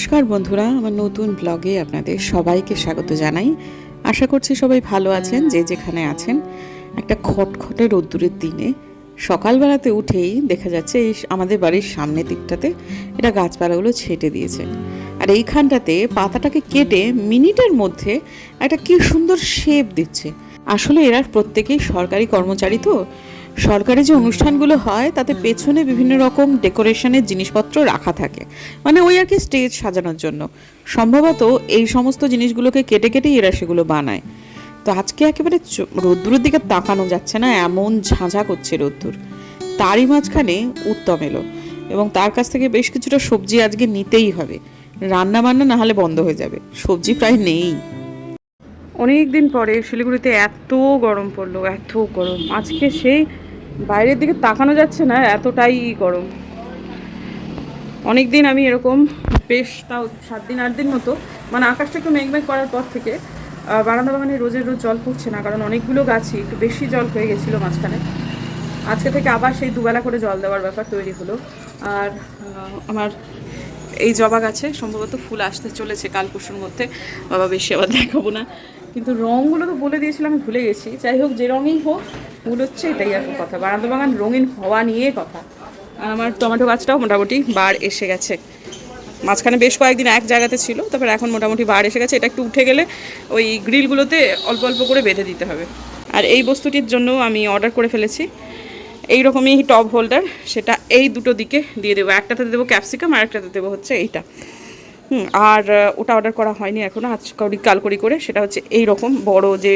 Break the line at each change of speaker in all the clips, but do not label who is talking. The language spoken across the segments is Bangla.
নমস্কার বন্ধুরা, আমার নতুন ব্লগে আপনাদের সবাইকে স্বাগত জানাই। আশা করছি সবাই ভালো আছেন, যে যেখানে আছেন। একটা খটখটে রোদ্দুরের দিনে সকালবেলাতে উঠেই দেখা যাচ্ছে এই আমাদের বাড়ির সামনের দিকটাতে এটা গাছপালাগুলো ছেটে দিয়েছে। আর এইখানটাতে পাতাটাকে কেটে মিনিটের মধ্যে একটা কি সুন্দর শেপ দিচ্ছে। আসলে এরা প্রত্যেকেই সরকারি কর্মচারী তো সরকারি যে অনুষ্ঠানগুলো হয় তাতে পেছনে বিভিন্ন রকম ডেকোরেশনের জিনিসপত্র রাখা থাকে। মানে ওই আর কি স্টেজ সাজানোর জন্য। সম্ভবত এই সমস্ত জিনিসগুলোকে কেটে কেটেই এরা সেগুলো বানায়। তো আজকে একেবারে রোদ্দুরের দিকে তাকানো যাচ্ছে না এমন ঝাঁঝা করছে রোদ্দুর। তারই মাঝখানে উত্তম এলো এবং তার কাছ থেকে বেশ কিছুটা সবজি আজকে নিতেই হবে। রান্না বান্না না হলে বন্ধ হয়ে যাবে। সবজি প্রায় নেই। অনেক দিন পরে শিলিগুড়িতে এত গরম পড়ল এত গরম। আজকে সেই বাইরের দিকে তাকানো যাচ্ছে না, এতটাই গরম। অনেক দিন আমি এরকম বেশ তাও সাত দিন, আট দিন মতো মানে আকাশটা একটু মেঘমেঘ করার পর থেকে বারান্দা বাগানে রোজের রোজ জল পড়ছে না, কারণ অনেকগুলো গাছই একটু বেশি জল হয়ে গেছিল মাঝখানে। আজকে থেকে আবার সেই দুবেলা করে জল দেওয়ার ব্যাপার তৈরি হলো। আর আমার এই জবা গাছে সম্ভবত ফুল আসতে চলেছে কাল পরশুর মধ্যে। বাবা বেশি আবার দেখাবো না। কিন্তু রঙগুলো তো বলে দিয়েছিলাম আমি ভুলে গেছি। যাই হোক, যে রঙেই হোক ভুল হচ্ছে এটাই এখন কথা। বারান্দা বাগান রঙিন হওয়া নিয়ে কথা। আর আমার টমেটো গাছটাও মোটামুটি বার এসে গেছে। মাঝখানে বেশ কয়েকদিন এক জায়গাতে ছিল, তারপর এখন মোটামুটি বার এসে গেছে। এটা একটু উঠে গেলে ওই গ্রিলগুলোতে অল্প অল্প করে বেঁধে দিতে হবে। আর এই বস্তুটির জন্য আমি অর্ডার করে ফেলেছি। এই রকমই টপ হোল্ডার, সেটা এই দুটো দিকে দিয়ে দেবো। একটাতে দেবো ক্যাপসিকাম আর একটাতে দেবো হচ্ছে এইটা। হুম, আর ওটা অর্ডার করা হয়নি এখনও আজ করি কাল করি করে। সেটা হচ্ছে এই রকম বড় যে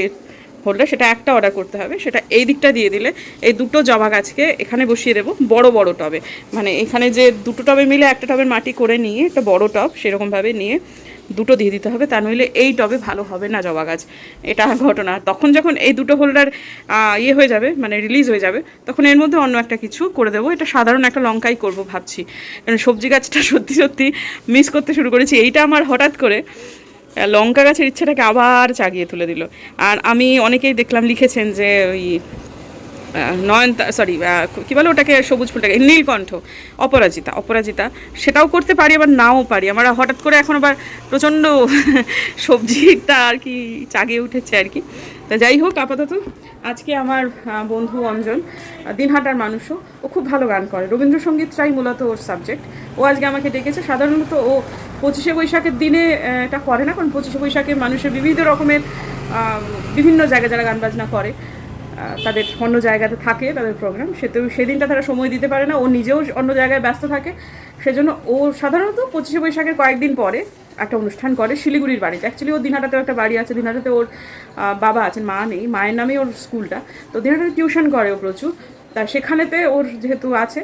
হোল্ডার সেটা একটা অর্ডার করতে হবে। সেটা এই দিকটা দিয়ে দিলে এই দুটো জবা গাছকে এখানে বসিয়ে দেবো, বড় বড় টবে। মানে এখানে যে দুটো টবে মিলে একটা টবের মাটি করে নিয়ে, একটা বড় টব সেরকমভাবে নিয়ে দুটো দিয়ে দিতে হবে, তা নইলে এই টবে ভালো হবে না জবা গাছ। এটা ঘটনা। তখন যখন এই দুটো হোল্ডার ইয়ে হয়ে যাবে মানে রিলিজ হয়ে যাবে, তখন এর মধ্যে অন্য একটা কিছু করে দেবো। এটা সাধারণ একটা লঙ্কাই করব ভাবছি। কারণ সবজি গাছটা সত্যি সত্যি মিস করতে শুরু করেছি। এইটা আমার হঠাৎ করে লঙ্কা গাছের ইচ্ছেটাকে আবার চাগিয়ে তুলে দিল। আর আমি অনেকেই দেখলাম লিখেছেন যে ওই আহ, নয়নতা সরি কী বলে ওটাকে সবুজ ফুলটাকে নীলকণ্ঠ অপরাজিতা অপরাজিতা সেটাও করতে পারি আবার নাও পারি। আমার হঠাৎ করে এখন আবার প্রচণ্ড সবজিটা আর কি চাগিয়ে উঠেছে আর কি। তা যাই হোক আপাতত আজকে আমার বন্ধু অঞ্জন দিনহাটার মানুষও ও খুব ভালো গান করে। রবীন্দ্রসঙ্গীতটাই মূলত ওর সাবজেক্ট ও আজকে আমাকে ডেকেছে সাধারণত ও পঁচিশে বৈশাখের দিনে এটা করে না কারণ পঁচিশে বৈশাখে মানুষের বিবিধ রকমের বিভিন্ন জায়গায় যারা গান বাজনা করে। তাদের অন্য জায়গাতে থাকে তাদের প্রোগ্রাম সেতেও সেদিনটা তারা সময় দিতে পারে না। ও নিজেও অন্য জায়গায় ব্যস্ত থাকে। সেজন্য ও সাধারণত পঁচিশে বৈশাখের কয়েকদিন পরে একটা অনুষ্ঠান করে শিলিগুড়ির বাড়িতে। অ্যাকচুয়ালি ওর দিনহাটাতেও একটা বাড়ি আছে। দিনহাটাতে ওর বাবা আছেন, মা নেই। মায়ের নামেই ওর স্কুলটা। তো দিনহাটাতে টিউশন করে ও প্রচুর। তা সেখানেতে ওর যেহেতু আছে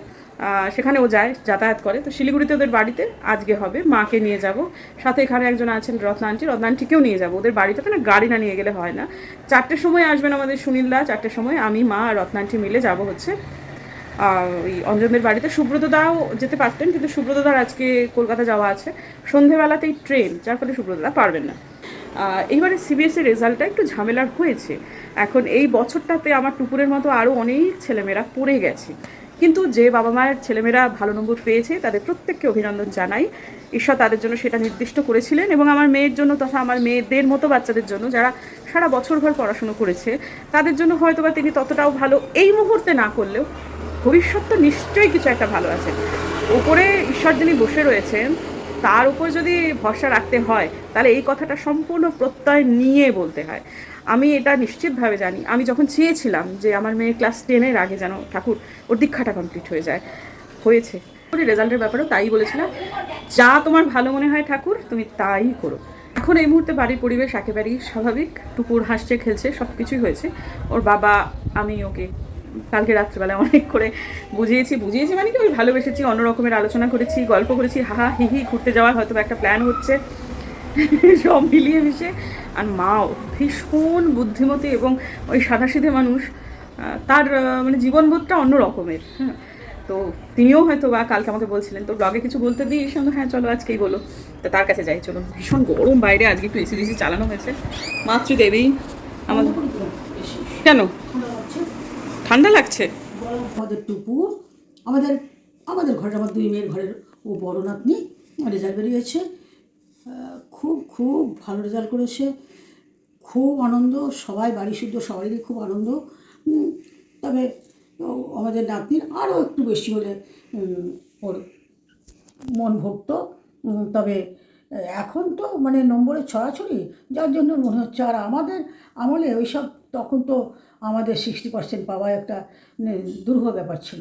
সেখানে ও যায়, যাতায়াত করে। তো শিলিগুড়িতে ওদের বাড়িতে আজকে হবে, মাকে নিয়ে যাব। সাথে এখানে একজন আছেন রত্না আন্টি, রত্না আন্টিকেও নিয়ে যাব। ওদের বাড়িতে তো না গাড়ি না নিয়ে গেলে হয় না। চারটের সময় আসবেন আমাদের সুনীলদা চারটের সময় আমি, মা আর রত্না আন্টি মিলে যাব হচ্ছে। ওই অঞ্জনদের বাড়িতে সুব্রত দাও যেতে পারতেন, কিন্তু সুব্রত দার আজকে কলকাতা যাওয়া আছে। সন্ধেবেলাতেই ট্রেন, যার ফলে সুব্রত দা পারবেন না। এইবারে সিবিএসসির রেজাল্টটা একটু ঝামেলার হয়েছে। এখন এই বছরটাতে আমার টুকুরের মতো আরও অনেক ছেলেমেয়েরা পড়ে গেছে। কিন্তু যে বাবা মায়ের ছেলেমেয়েরা ভালো নম্বর পেয়েছে, তাদের প্রত্যেককে অভিনন্দন জানাই। ঈশ্বর তাদের জন্য সেটা নির্দিষ্ট করেছিলেন এবং আমার মেয়ের জন্য তথা আমার মেয়েদের মতো বাচ্চাদের জন্য যারা সারা বছরভর পড়াশুনো করেছে, তাদের জন্য হয়তো বা তিনি ততটাও ভালো এই মুহূর্তে না করলেও ভবিষ্যৎ তো নিশ্চয়ই কিছু একটা ভালো আছে। ওপরে ঈশ্বর যিনি বসে রয়েছেন, তার উপর যদি ভরসা রাখতে হয়, তাহলে এই কথাটা সম্পূর্ণ প্রত্যয় নিয়ে বলতে হয়। আমি এটা নিশ্চিতভাবে জানি। আমি যখন চেয়েছিলাম যে আমার মেয়ে ক্লাস টেনের আগে যেন ঠাকুর ওর দীক্ষাটা কমপ্লিট হয়ে যায়, হয়েছে। রেজাল্টের ব্যাপারেও তাই বলেছিলাম, যা তোমার ভালো মনে হয় ঠাকুর, তুমি তাই করো। এখন এই মুহূর্তে বাড়ির পরিবেশ একেবারেই স্বাভাবিক, টুকুর হাসছে, খেলছে সব কিছুই হয়েছে। ওর বাবা, আমি ওকে কালকে রাত্রেবেলা অনেক করে বুঝিয়েছি বুঝিয়েছি মানে কি, ওই ভালোবেসেছি অন্য রকমের আলোচনা করেছি, গল্প করেছি হাহা হিহি ঘুরতে যাওয়ার হয়তো একটা প্ল্যান হচ্ছে। সব মিলিয়ে মিশে। আর মাও ভীষণ বুদ্ধিমতী এবং ওই সাদাসিধে মানুষ তার মানে জীবনবোধটা অন্য রকমের। হ্যাঁ তো তিনিও হয়তো বা কালকে আমাকে বলছিলেন তো ব্লগে কিছু বলতে দিস? আমি হ্যাঁ চলো আজকেই বলো। তো তার কাছে যাই চলুন। ভীষণ গরম বাইরে আজকে একটু এসি ডিসি চালানো হয়েছে। মাতৃদেবী আমাদের কেন? ঠান্ডা লাগছে?
আমাদের আমাদের আমাদের ঘরের আমার দুই মেয়ের ঘরের ও বড় নাতনি রেজাল্ট বেরিয়েছে। খুব খুব ভালো রেজাল্ট করেছে। খুব আনন্দ, সবাই বাড়ি শুদ্ধ সবারই খুব আনন্দ। তবে আমাদের নাতনির আরও একটু বেশি হলে ওর মন ভরতো তবে এখন তো মানে নম্বরে ছড়াছড়ি, যার জন্য মনে হচ্ছে আর আমাদের আমলে ওইসব তখন তো আমাদের সিক্সটি পার্সেন্ট পাওয়া একটা দুর্ভ ব্যাপার ছিল।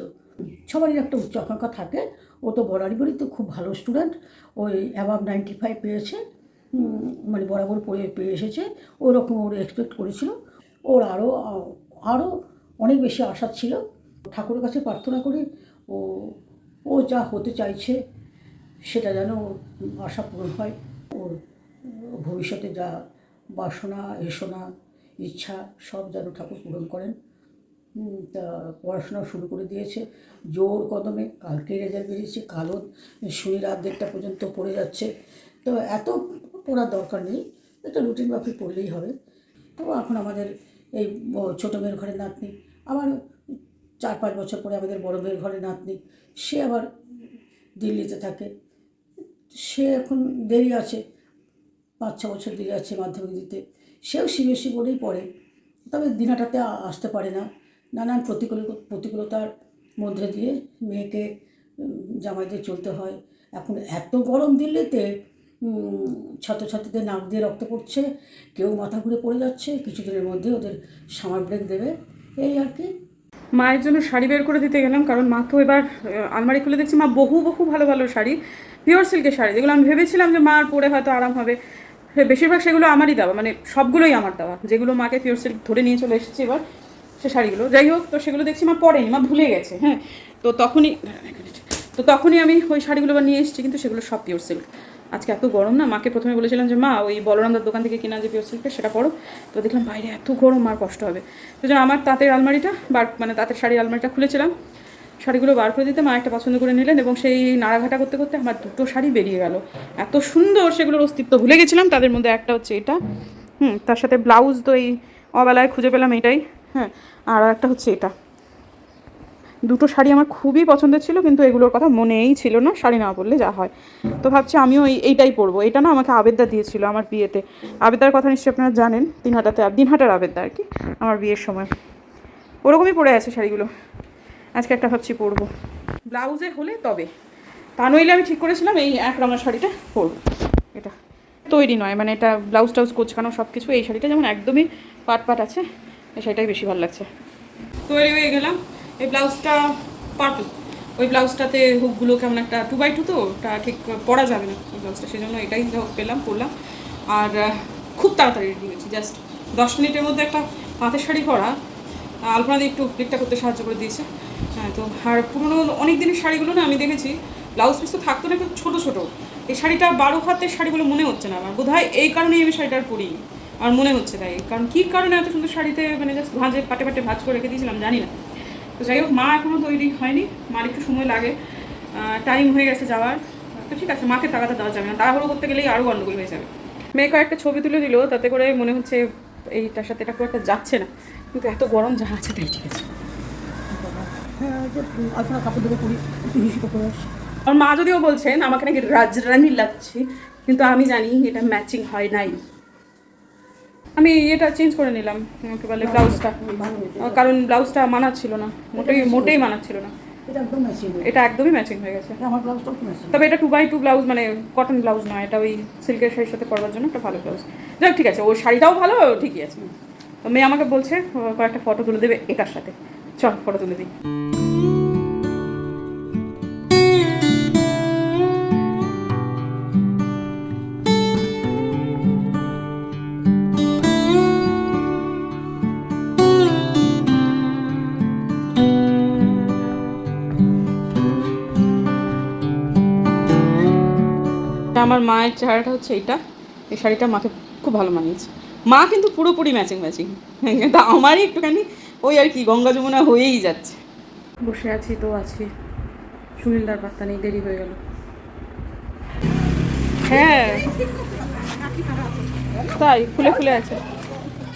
সবারই একটা উচ্চ আকাঙ্ক্ষা থাকে। ও তো বরাবরই তো খুব ভালো স্টুডেন্ট ওই অ্যাবাভ নাইনটি ফাইভ পেয়েছে মানে বরাবর পড়ে, পেয়ে এসেছে, ওরকম ওর এক্সপেক্ট করেছিল। ওর আরও আরও অনেক বেশি আশা ছিল। ঠাকুরের কাছে প্রার্থনা করে ও ও যা হতে চাইছে, সেটা যেন আশা পূরণ হয়। ওর ভবিষ্যতে যা বাসনা এসনা ইচ্ছা, সব যেন ঠাকুর পূরণ করেন। তা পড়াশোনা শুরু করে দিয়েছে। জোর কদমে কালকে রেজাল্ট বেরিয়েছে কালও শুনি রাত দেড়টা পর্যন্ত পড়ে যাচ্ছে। তো এত পড়ার দরকার নেই একটা রুটিন মাফিক পড়লেই হবে। তো এখন আমাদের এই ছোটো মেয়ের ঘরে নাতনি, আবার চার পাঁচ বছর পরে আমাদের বড় মেয়ের ঘরে নাতনি, সে আবার দিল্লিতে থাকে। সে এখন দেরি আছে, পাঁচ ছ বছর দেরি আছে মাধ্যমিক দিতে। সেও সিবিএসসি বোর্ডেই পড়ে, তবে দিনাটাতে আসতে পারে না। নানান প্রতিকূল প্রতিকূলতার মধ্যে দিয়ে মেয়েকে জামাই দিয়ে চলতে হয়। এখন এত গরম দিল্লিতে ছাত্রছাত্রীদের নাক দিয়ে রক্ত পড়ছে, কেউ মাথা ঘুরে পড়ে যাচ্ছে, কিছুদিনের মধ্যে ওদের সামার ব্রেক দেবে, এই আর কি।
মায়ের জন্য শাড়ি বের করে দিতে গেলাম, কারণ মা তো এবার আলমারি খুলে দেখছি মা বহু বহু ভালো ভালো শাড়ি পিওর সিল্কের শাড়ি, যেগুলো আমি ভেবেছিলাম যে মার পরে হয়তো আরাম হবে। বেশিরভাগ সেগুলো আমারই দেওয়া মানে সবগুলোই আমার দেওয়া, যেগুলো মাকে পিওর সিল্ক ধরে নিয়ে চলে এসেছি এবার। সে শাড়িগুলো। যাই হোক, তো সেগুলো দেখছি মা পরেনি, মা ভুলে গেছে হ্যাঁ। তো তখনই। তো তখনই আমি ওই শাড়িগুলো আবার নিয়ে এসেছি, কিন্তু সেগুলো সব পিওর সিল্ক আজকে এত গরম না? মাকে প্রথমে বলেছিলাম যে, মা, ওই বলরামদার দোকান থেকে কেনা যে পিওর সিল্কটা সেটা পরো। তো দেখলাম, বাইরে এত গরম আর কষ্ট হবে। তো যেন আমার তাঁতের আলমারিটা বার মানে তাঁতের শাড়ির আলমারিটা খুলেছিলাম। শাড়িগুলো বার করে দিতে মা একটা পছন্দ করে নিলেন এবং সেই নাড়াঘাটা করতে করতে আমার দুটো শাড়ি বেরিয়ে গেল। এত সুন্দর সেগুলোর অস্তিত্ব ভুলে গেছিলাম, তাদের মধ্যে একটা হচ্ছে এটা। হুম, তার সাথে ব্লাউজ তো এই অবেলায় খুঁজে পেলাম এটাই। হ্যাঁ আর একটা হচ্ছে এটা। দুটো শাড়ি আমার খুবই পছন্দের ছিল, কিন্তু এগুলোর কথা মনেই ছিল না, শাড়ি না পরলে যা হয়। তো ভাবছি আমিও এই, এইটাই পরবো। এটা না আমাকে আবেদা দিয়েছিল আমার বিয়েতে। আবেদার কথা নিশ্চয়ই আপনারা জানেন, দিনহাটাতে, দিনহাটার আবেদা আর কি, আমার বিয়ের সময়। ওরকমই পরে আছে শাড়িগুলো। আজকে একটা ভাবছি পরবো। ব্লাউজে হলে তবে। তা নইলে আমি ঠিক করেছিলাম এই এক রঙের শাড়িটা পরবো। এটা তৈরি নয় মানে এটা ব্লাউজ টাউজ কোচকানো সব কিছু এই শাড়িটা যেমন একদমই পাট পাট আছে এই শাড়িটাই বেশি ভালো লাগছে। তৈরি হয়ে গেলাম। এই ব্লাউজটা পার্পল ওই ব্লাউজটাতে হুকগুলো কেমন একটা টু বাই টু তো, ওটা ঠিক পরা যাবে না ওই ব্লাউজটা সেই জন্য এটাই পেলাম, পরলাম। আর খুব তাড়াতাড়ি রেডি হয়েছি জাস্ট দশ মিনিটের মধ্যে একটা পাতের শাড়ি পরা। আলপনা দিয়ে একটু ক্লিকটা করতে সাহায্য করে দিয়েছে। হ্যাঁ তো আর পুরোনো অনেক দিনের শাড়িগুলো না আমি দেখেছি, ব্লাউজ পিস তো থাকতো না একটু ছোটো ছোটো। এই শাড়িটা বারো হাতের শাড়িগুলো মনে হচ্ছে না আমার। বোধহয় এই কারণেই আমি শাড়িটা পরি আমার মনে হচ্ছে তাই। কারণ কী কারণে এত সুন্দর শাড়িতে মানে জাস্ট ভাঁজে, পাটে পাটে ভাঁজ করে রেখে দিয়েছিলাম জানি না। তো যাই হোক, মা এখনও তৈরি হয়নি। মার একটু সময় লাগে। টাইম হয়ে গেছে যাওয়ার। তো ঠিক আছে, মাকে তাকাতে দেওয়া যাবে না। তাড়াহুড়ো করতে গেলেই আরও গন্ডগোল হয়ে যাবে। মেয়ে কয়েকটা ছবি তুলে দিল, তাতে করে মনে হচ্ছে এইটার সাথে এটা খুব একটা যাচ্ছে না। কিন্তু এত গরম যা আছে তাই ঠিক আছে। আমার মা যদিও বলছেন, আমাকে নাকি রাজরানি লাগছে, কিন্তু আমি জানি এটা ম্যাচিং হয় নাই। আমি এটা চেঞ্জ করে নিলাম আমাকে বলে ব্লাউজটা। কারণ ব্লাউজটা মানাচ্ছিল না মোটেই মোটেই মানাচ্ছিল না।
এটা
একদমই ম্যাচিং হয়ে গেছে। তবে এটা টু বাই টু ব্লাউজ মানে কটন ব্লাউজ নয় এটা ওই সিল্কের শাড়ির সাথে পরবার জন্য একটা ভালো ব্লাউজ। যাক ঠিক আছে ওর শাড়িটাও ভালো ঠিকই আছে। তো মেয়ে আমাকে বলছে কয়েকটা ফটো তুলে দেবে এটার সাথে। চল ফটো তুলে দিই। আমার মায়ের চেহারাটা হচ্ছে এইটা এই শাড়িটা মাকে খুব ভালো মানিয়েছে। মা কিন্তু পুরোপুরি ম্যাচিং ম্যাচিং কিন্তু আমারই একটুখানি ওই আর কি গঙ্গা যমুনা হয়েই যাচ্ছে। বসে আছি তো আছি। সুনীলদার পাত্তা নেই দেরি হয়ে গেল। হ্যাঁ। তাই ফুলে ফুলে আছে।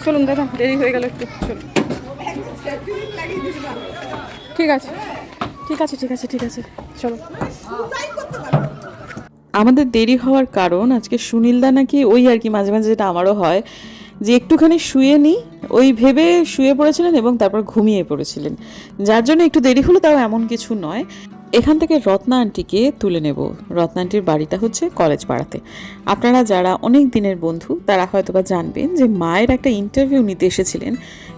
চলুন দাদা দেরি হয়ে গেল একটু চলুন। ঠিক আছে। ঠিক আছে ঠিক আছে ঠিক আছে। চলো।
আমাদের দেরি হওয়ার কারণ আজকে সুনীলদা নাকি ওই আর কি মাঝে মাঝে যেটা আমারও হয়, যে একটুখানি শুয়ে নিই, ওই ভেবে শুয়ে পড়েছিলেন এবং তারপর ঘুমিয়ে পড়েছিলেন। যার জন্য একটু দেরি হলো, তাও এমন কিছু নয়। এখান থেকে রত্না আন্টিকে তুলে নেব। রত্না আন্টির বাড়িটা হচ্ছে কলেজ পাড়াতে। আপনারা যারা অনেক দিনের বন্ধু, তারা হয়তো বা জানবেন যে মায়ের একটা ইন্টারভিউ নিতে এসেছিলেন।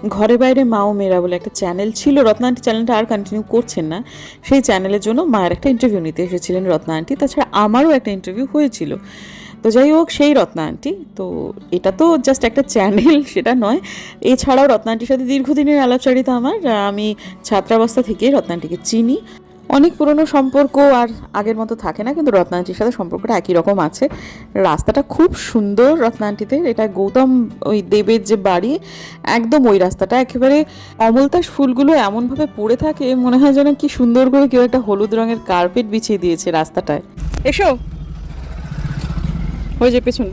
ঘরে বাইরে মা ও মেয়েরা বলে একটা চ্যানেল ছিল। রত্না আন্টি চ্যানেলটা আর কন্টিনিউ করছেন না। সেই চ্যানেলের জন্য মায়ের একটা ইন্টারভিউ নিতে এসেছিলেন রত্না আন্টি। তাছাড়া আমারও একটা ইন্টারভিউ হয়েছিল। তো যাই হোক, সেই রত্না আন্টি। তো এটা তো জাস্ট একটা চ্যানেল সেটা নয়। এছাড়াও রত্না আন্টির সাথে দীর্ঘদিনের আলাপচারিতা আমার। আমি ছাত্রাবস্থা থেকে রত্না আন্টিকে চিনি। অনেক পুরনো সম্পর্ক আর আগের মতো থাকে না কিন্তু রত্না আন্টির সাথে সম্পর্কটা একই রকম আছে। রাস্তাটা খুব সুন্দর রত্না আন্টিতে এটা গৌতম ওই দেবের যে বাড়ি একদম ওই রাস্তাটা। একেবারে অমলতাস ফুলগুলো এমনভাবে পড়ে থাকে মনে হয় যেন কি সুন্দর করে কেউ একটা হলুদ রঙের কার্পেট বিছিয়ে দিয়েছে রাস্তাটায়। এসো! ওই যে পেছন।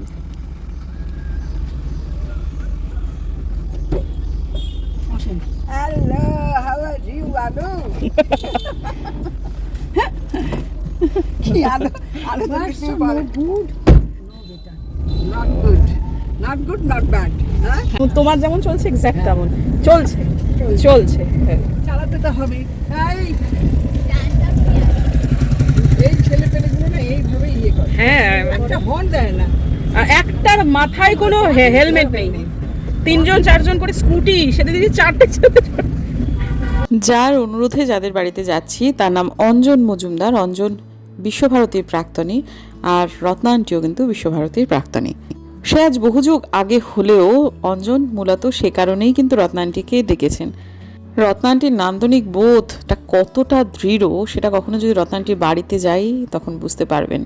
Hello, how are you, Anu? কি আলো? আলো তো কিছু বলে good not good not good not bad হ্যাঁ?
তোমার যেমন চলছে এক্স্যাক্ট তেমন। চলছে চলছে। হ্যাঁ।
চালাতে তো হবে। এই। এই ছেলে পেলেগুলো না এইভাবে ইয়ে করে।
হ্যাঁ।
একটা হর্ন দেয় না।
আর একটার মাথায় কোনো হেলমেট নেই। তিনজন চারজন করে স্কুটি সেটা দিদি চারটে ছেলে
যার অনুরোধে যাদের বাড়িতে যাচ্ছি, তার নাম অঞ্জন মজুমদার। অঞ্জন বিশ্বভারতীর প্রাক্তনী আর রত্না আন্টিও কিন্তু বিশ্বভারতীর প্রাক্তনী। সে আজ বহু যুগ আগে হলেও অঞ্জন মূলত সে কারণেই কিন্তু রত্না আন্টিকে ডেকেছেন। রত্না আন্টির নান্দনিক বোধটা কতটা দৃঢ়, সেটা কখনো যদি রত্নান্টির বাড়িতে যাই, তখন বুঝতে পারবেন।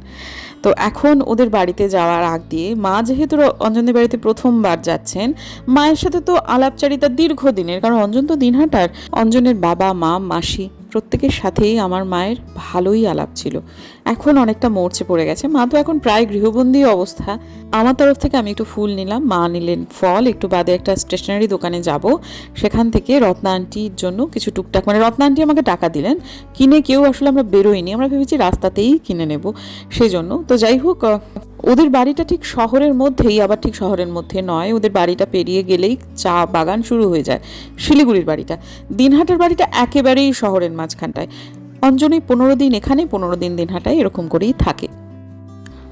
তো এখন ওদের বাড়িতে যাওয়ার আগ দিয়ে মা যেহেতু র- অঞ্জনের বাড়িতে প্রথমবার যাচ্ছেন, মায়ের সাথে তো আলাপচারিতা দীর্ঘদিনের, কারণ অঞ্জন তো দিনহাটার। অঞ্জনের বাবা, মা, মাসি প্রত্যেকের সাথেই আমার মায়ের ভালোই আলাপ ছিল। এখন অনেকটা মরচে পড়ে গেছে। মা তো এখন প্রায় গৃহবন্দী অবস্থা। আমার তরফ থেকে আমি একটু ফুল নিলাম। মা নিলেন ফল। একটু বাদে একটা স্টেশনারি দোকানে যাব। সেখান থেকে রত্না আন্টির জন্য কিছু টুকটাক মানে রত্না আন্টি আমাকে টাকা দিলেন। কিনে কেউ আসলে আমরা বেরোইনি আমরা ভেবেছি রাস্তাতেই কিনে নেব। সেই জন্য। তো যাই হোক ওদের বাড়িটা ঠিক শহরের মধ্যেই, আবার ঠিক শহরের মধ্যে নয়। ওদের বাড়িটা পেরিয়ে গেলেই চা বাগান শুরু হয়ে যায় শিলিগুড়ির বাড়িটা। দিনহাটার বাড়িটা একেবারেই শহরের মাঝখানটায়। অঞ্জনী পনেরো দিন এখানে, পনেরো দিন দিনহাটায় এরকম করেই থাকে।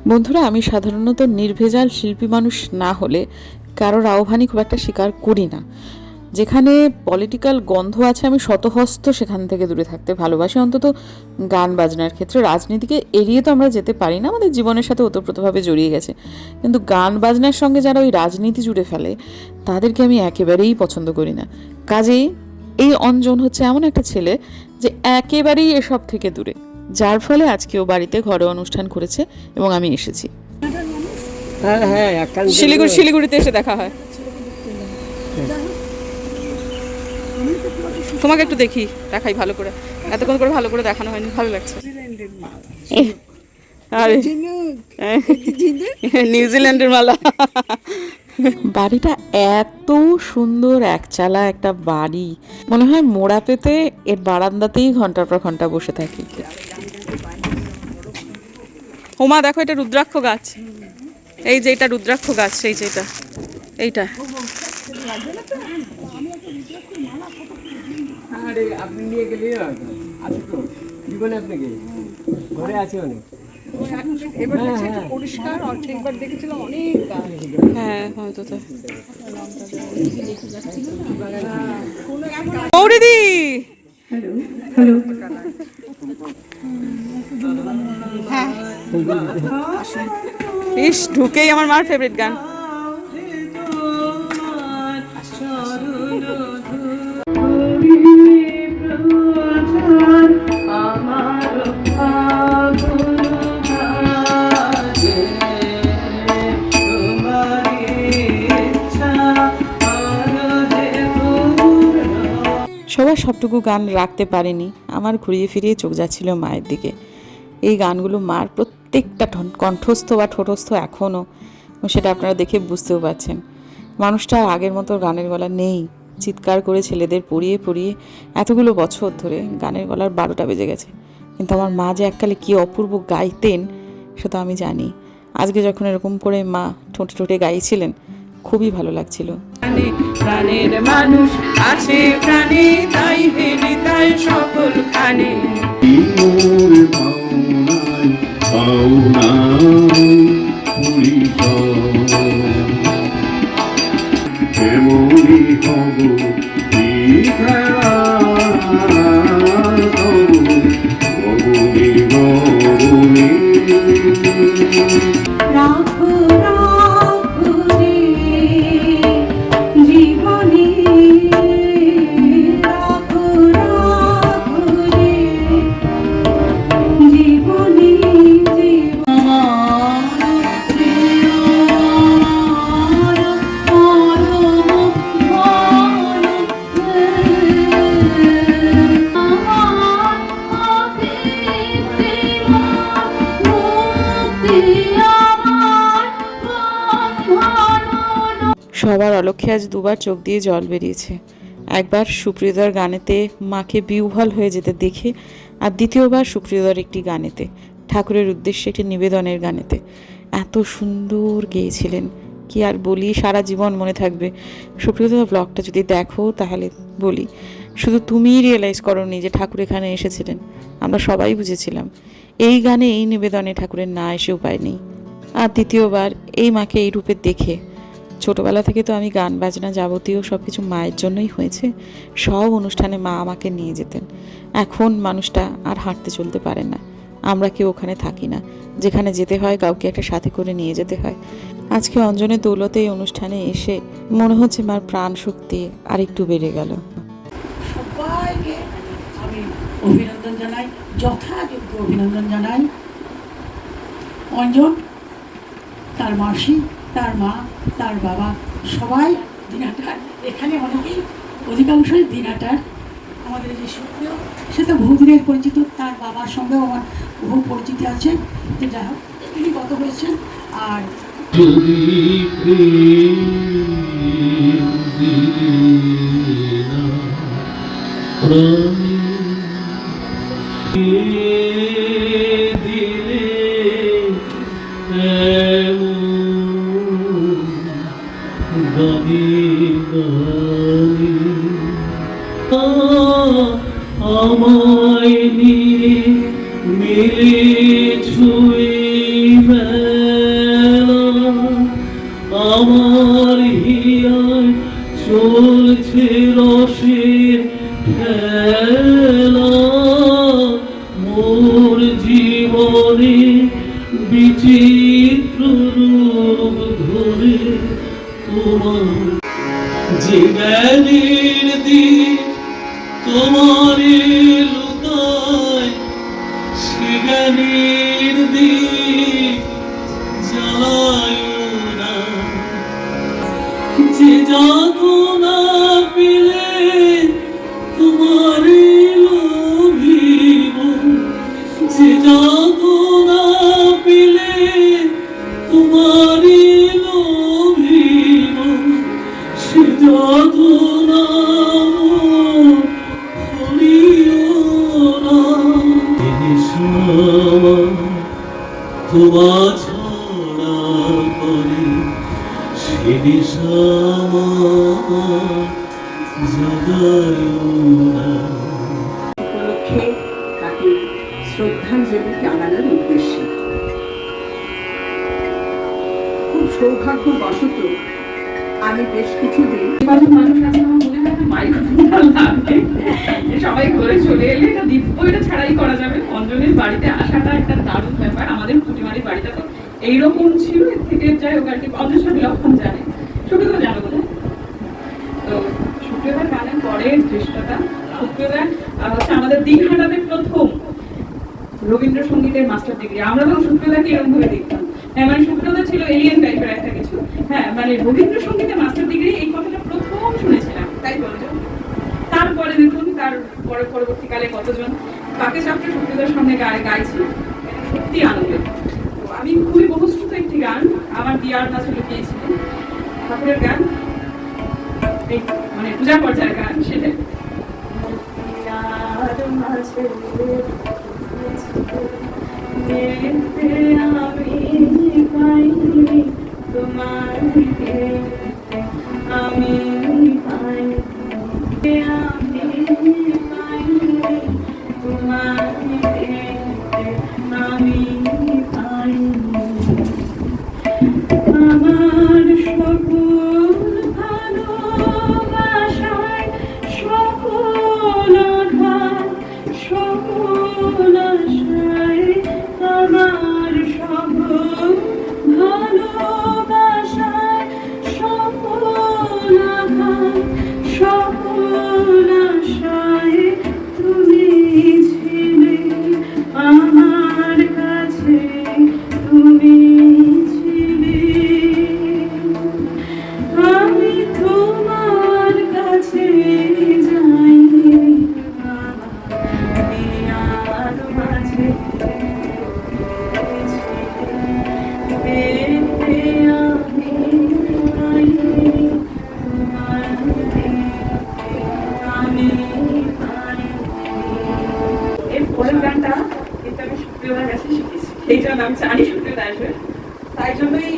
বন্ধুরা, আমি সাধারণত নির্ভেজাল শিল্পী মানুষ না হলে কারোর আহ্বানই খুব একটা স্বীকার করি না। যেখানে পলিটিক্যাল গন্ধ আছে আমি শতহস্ত সেখান থেকে দূরে থাকতে ভালোবাসি। অন্তত গান বাজনার ক্ষেত্রে রাজনীতিকে এড়িয়ে তো আমরা যেতে পারি না আমাদের জীবনের সাথে ওতপ্রোতভাবে জড়িয়ে গেছে। কিন্তু গান বাজনার সঙ্গে যারা ওই রাজনীতি জুড়ে ফেলে তাদেরকে আমি একেবারেই পছন্দ করি না। কাজেই এই অঞ্জন হচ্ছে এমন একটা ছেলে যে একেবারেই এসব থেকে দূরে যার ফলে আজকে ও বাড়িতে ঘরে অনুষ্ঠান করেছে এবং আমি এসেছি।
হ্যাঁ হ্যাঁ
শিলিগুড়ি শিলিগুড়িতে এসে দেখা হয়। তোমাকে একটু দেখি দেখাই ভালো করে। এতক্ষণ করে ভালো করে দেখানো হয়নি ভালো লাগছে। আরে নিউজিল্যান্ডের মালা।
বাড়িটা এত সুন্দর একচালা একটা বাড়ি। মনে হয় মোড়া পেতে এর বারান্দাতেই ঘণ্টার পর ঘণ্টা বসে থাকি।
হোমা দেখো এটা রুদ্রাক্ষ গাছ। এই যে এটা রুদ্রাক্ষ গাছ সেই যে এটা। এইটা।
আরে আপনি নিয়ে গেলে আছে তো জীবনে আপনাকে ঘরে আছে অনেক
অর্ধেকবার দেখেছিলাম অনেক
হ্যাঁ হয়তো ইস ঢুকেই আমার মার ফেভারিট গান।
সবার সবটুকু গান রাখতে পারেনি। আমার ঘুরিয়ে ফিরিয়ে চোখ যাচ্ছিল মায়ের দিকে। এই গানগুলো মার প্রত্যেকটা কণ্ঠস্থ বা ঠোঁটস্থ এখনও সেটা আপনারা দেখে বুঝতেও পারছেন। মানুষটা আগের মতো গানের গলা নেই। চিৎকার করে ছেলেদের পড়িয়ে পড়িয়ে এতগুলো বছর ধরে গানের গলার বারোটা বেজে গেছে। কিন্তু আমার মা যে এককালে কী অপূর্ব গাইতেন সে তো আমি জানি। আজকে যখন এরকম করে মা ঠোঁটে ঠোঁটে গাইছিলেন, খুবই ভালো লাগছিল।
প্রাণে প্রাণের মানুষ আছে প্রাণে তাই হেনে তাই সকল খানে
কেমনি হব এই
সবার আজ দুবার চোখ দিয়ে জল বেরিয়েছে। একবার সুপ্রিয়দার গানেতে মাকে বিউহল হয়ে যেতে দেখে আর দ্বিতীয়বার সুপ্রিয়দার একটি গানেতে, ঠাকুরের উদ্দেশ্যে একটি নিবেদনের গানেতে। এত সুন্দর গেয়েছিলেন, কি আর বলি, সারা জীবন মনে থাকবে। সুপ্রিয়দা, ব্লগটা যদি দেখো তাহলে বলি, শুধু তুমিই রিয়েলাইজ করনি যে ঠাকুর এখানে এসেছিলেন। আমরা সবাই বুঝেছিলাম, এই গানে, এই নিবেদনে ঠাকুরের না এসে উপায় নেই। আর দ্বিতীয়বার এই মাকে এই রূপে দেখে ছোটবেলা থেকে তো আমি গান, বাজনা যাবতীয় সব কিছু মায়ের জন্যই হয়েছে। সব অনুষ্ঠানে মা আমাকে নিয়ে যেতেন। এখন মানুষটা আর হাঁটতে চলতে পারে না। আমরা কেউ ওখানে থাকি না। যেখানে যেতে হয়, কাউকে একটা সাথে করে নিয়ে যেতে হয়। আজকে অঞ্জনের দৌলতে এই অনুষ্ঠানে এসে মনে হচ্ছে মার প্রাণ শক্তি আর একটু বেড়ে গেল।
অভিনন্দন জানাই, যথাযোগ্য অভিনন্দন জানাই। অঞ্জন, তার মাসি তার মা, তার বাবা, সবাই দিনাটার, এখানে অনেকেই অধিকাংশই দিনাটার আমাদের যে সুপ্রিয়, সে তো বহুদিনের পরিচিত, তার বাবার সঙ্গেও আমার বহু পরিচিতি আছে। তো যাই হোক, তিনি কত হয়েছেন, আর
তোমার জীবনের দিন তোমার সে দিশামা জাগায় না
উপলক্ষে তাকে শ্রদ্ধাঞ্জলি জানানোর উদ্দেশ্যে। খুব সৌভাগ্যবশত আমি বেশ কিছুদিন
মানুষ আছে আমার মনে হয় না লাগবে সবাই ঘরে চলে এলে এটা দিব্য এটা ছাড়াই করা যাবে। অঞ্জনের বাড়িতে আসাটা একটা দারুণ ব্যাপার। আমাদের কুটিমারির বাড়িটা তো এইরকম ছিল, এর থেকে যাই হোক আর কি সব লক্ষণ জানে। শুধু তো জানো বোধ তো শুক্রবার গানের পরের দৃশ্যটা শুক্রবার হচ্ছে আমাদের দীঘাটাতে প্রথম রবীন্দ্রসঙ্গীতের মাস্টার ডিগ্রি। আমরা তো শুক্রদাকে এরকম ভাবে দেখতাম। হ্যাঁ মানে শুক্রদা ছিল এলিয়েন টাইপের একটা কিছু। হ্যাঁ মানে রবীন্দ্রসঙ্গীতে মাস্টার ডিগ্রি এই কথাটা প্রথম শুনেছিলাম, তাই বলতো তারপরে দেখুন, তার পরে, পরবর্তীকালে কতজন? তাকে চাপটে শুক্রদার সামনে গায়ে গাইছি। এটা সত্যি আনন্দের। যাওয়ার ঠাকুরের গান মানে পূজা পর্যায়ের গান সেটা আমি পাইনি তোমার আমি আমি জানি আসবে। তাই জন্যই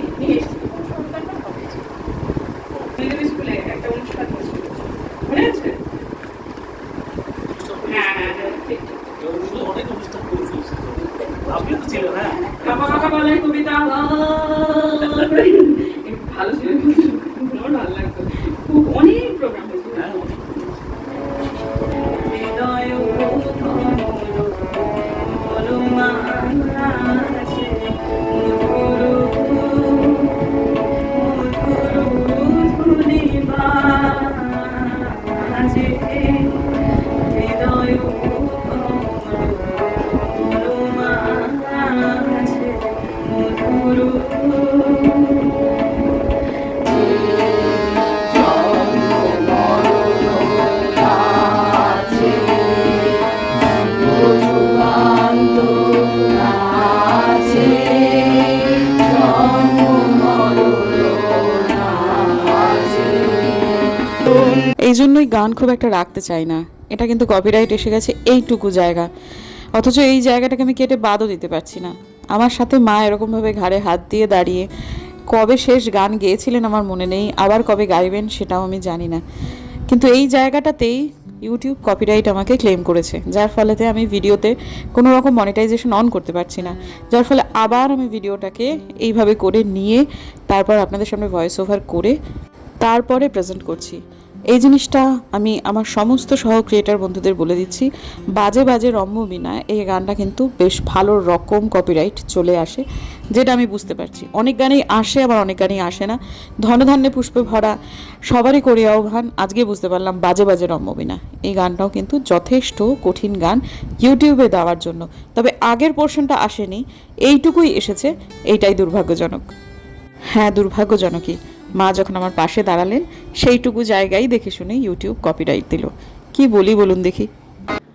জন্যই গান খুব একটা রাখতে চাই না। এটা কিন্তু কপিরাইট এসে গেছে এইটুকু জায়গা। অথচ এই জায়গাটাকে আমি কেটে বাদও দিতে পারছি না। আমার সাথে মা এরকমভাবে ঘাড়ে হাত দিয়ে দাঁড়িয়ে কবে শেষ গান গেয়েছিলেন আমার মনে নেই, আবার কবে গাইবেন সেটাও আমি জানি না। কিন্তু এই জায়গাটাতেই ইউটিউব কপিরাইট আমাকে ক্লেম করেছে। যার ফলেতে আমি ভিডিওতে কোনো রকম মনিটাইজেশন অন করতে পারছি না। যার ফলে আবার আমি ভিডিওটাকে এইভাবে করে নিয়ে তারপর আপনাদের সামনে ভয়েস ওভার করে তারপরে প্রেজেন্ট করছি। এই জিনিসটা আমি আমার সমস্ত সহ ক্রিয়েটার বন্ধুদের বলে দিচ্ছি। বাজে বাজে রম্য বিনা এই গানটা কিন্তু বেশ ভালো রকম কপিরাইট চলে আসে, যেটা আমি বুঝতে পারছি। অনেক গানেই আসে, আবার অনেক গানেই আসে না। ধনধান্যে পুষ্পে ভরা সবারই করে আহ্বান আজকে বুঝতে পারলাম বাজে বাজে রম্য বিনা। এই গানটাও কিন্তু যথেষ্ট কঠিন গান ইউটিউবে দেওয়ার জন্য। তবে আগের পোর্শনটা আসেনি, এইটুকুই এসেছে, এইটাই দুর্ভাগ্যজনক। হ্যাঁ দুর্ভাগ্যজনকই। মা যখন আমার পাশে দাঁড়ালেন, সেইটুকু জায়গায় দেখে শুনে ইউটিউব কপিরাইট দিল। কি বলি বলুন দেখি।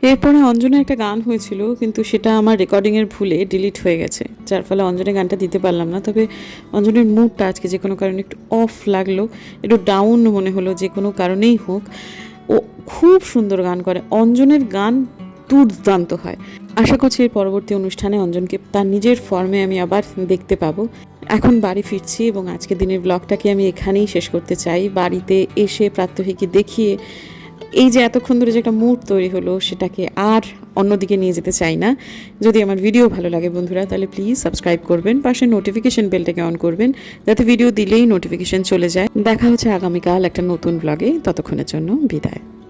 এরপরে অঞ্জনা একটা গান হয়েছিল, কিন্তু সেটা আমার রেকর্ডিংয়ের ভুলে ডিলিট হয়ে গেছে, যার ফলে অঞ্জনের গানটা দিতে পারলাম না। তবে অঞ্জনের মুডটা আজকে যে কোনো কারণে একটু অফ লাগল, একটু ডাউন মনে হলো, যে কোনো কারণেই হোক। ও খুব সুন্দর গান করে। অঞ্জনের গান দুর্দান্ত হয়। আশা করছি এর পরবর্তী অনুষ্ঠানে অঞ্জনকে তার নিজের ফর্মে আমি আবার দেখতে পাবো। এখন বাড়ি ফিরছি এবং আজকে দিনের ব্লগটাকে আমি এখানেই শেষ করতে চাই। বাড়িতে এসে প্রাত্যহিকী দেখিয়ে এই যে এতক্ষণ ধরে যে একটা মুড তৈরি হলো সেটাকে আর অন্যদিকে নিয়ে যেতে চাই না। যদি আমার ভিডিও ভালো লাগে বন্ধুরা, তাহলে প্লিজ সাবস্ক্রাইব করবেন, পাশে নোটিফিকেশন বেলটাকে অন করবেন, যাতে ভিডিও দিলেই নোটিফিকেশন চলে যায়। দেখা হচ্ছে আগামীকাল একটা নতুন ব্লগে ততক্ষণের জন্য বিদায়।